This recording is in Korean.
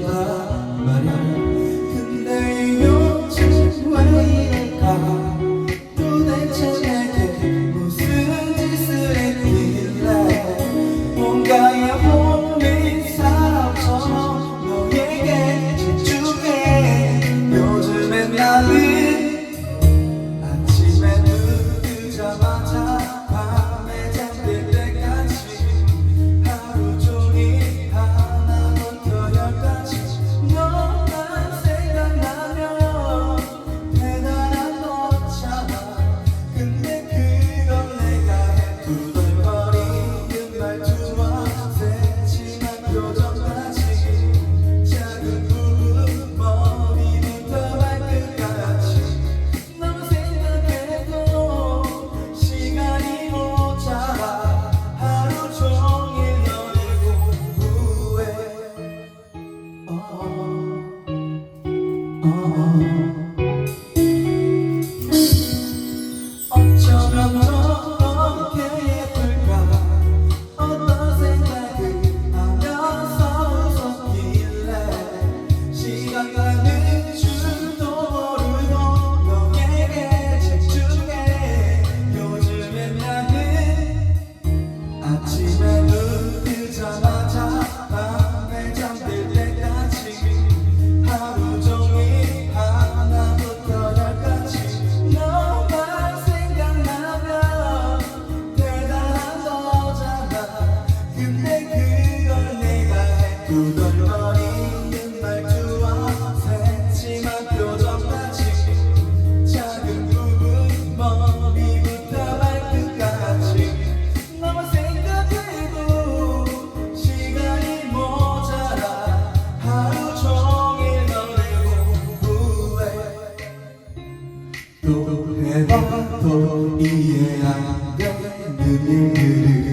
Maria, Maria. Oh. 우동거리는 말투와 새침한 표정까지 작은 부분 머리부터 발끝까지 너만 생각해도 시간이 모자라 하루 종일 너를 공부해 또 해봐도 이해 안 되는 일들을